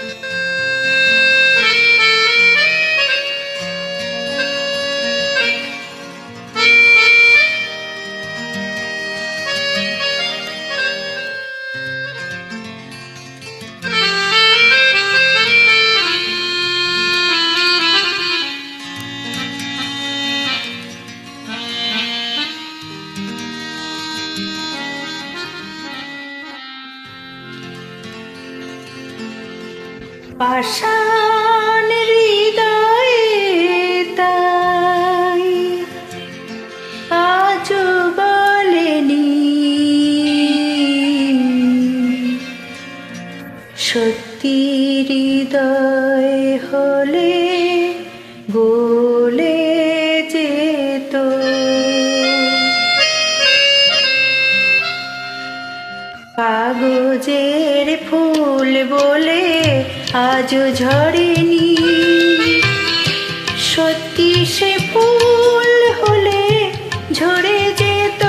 Música পাষাণ হৃদয়ে তাই আজ বলেনি। সত্যি হৃদয় হলে গোলে যেত। কাগজের ফুল বলে আজও ঝরেনি। সত্যি সে ফুল হলে ঝরে যেত।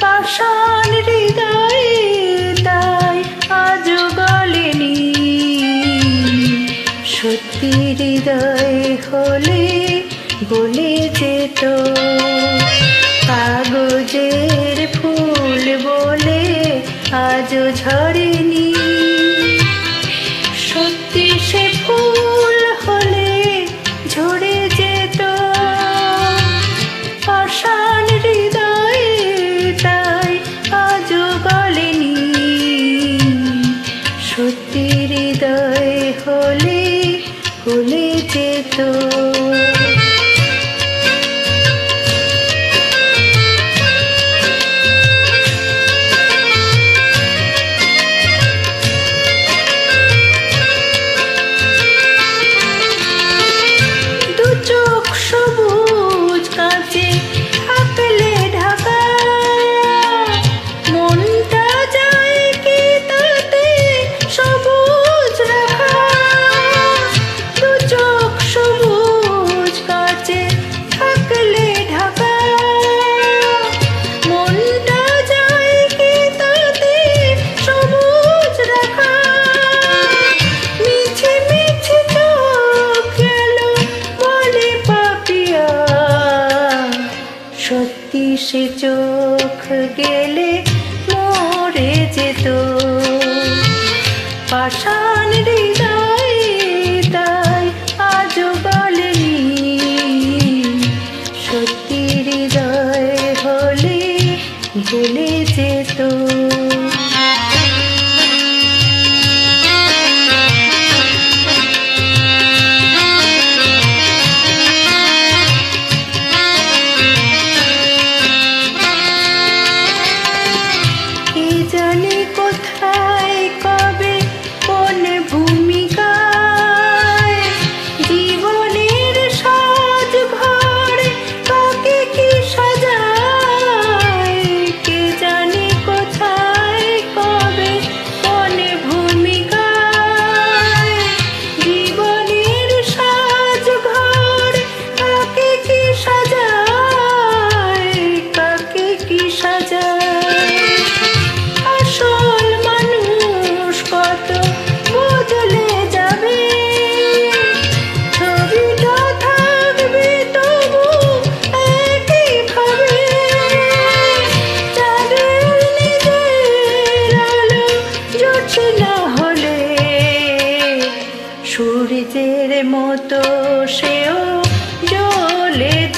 পাষাণ হৃদয়ে তাই আজও গলেনি। সত্যি হৃদয় হলে বলে যেত। চোখ গেলে মরে যেত। পাষাণ হৃদয়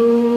Oh.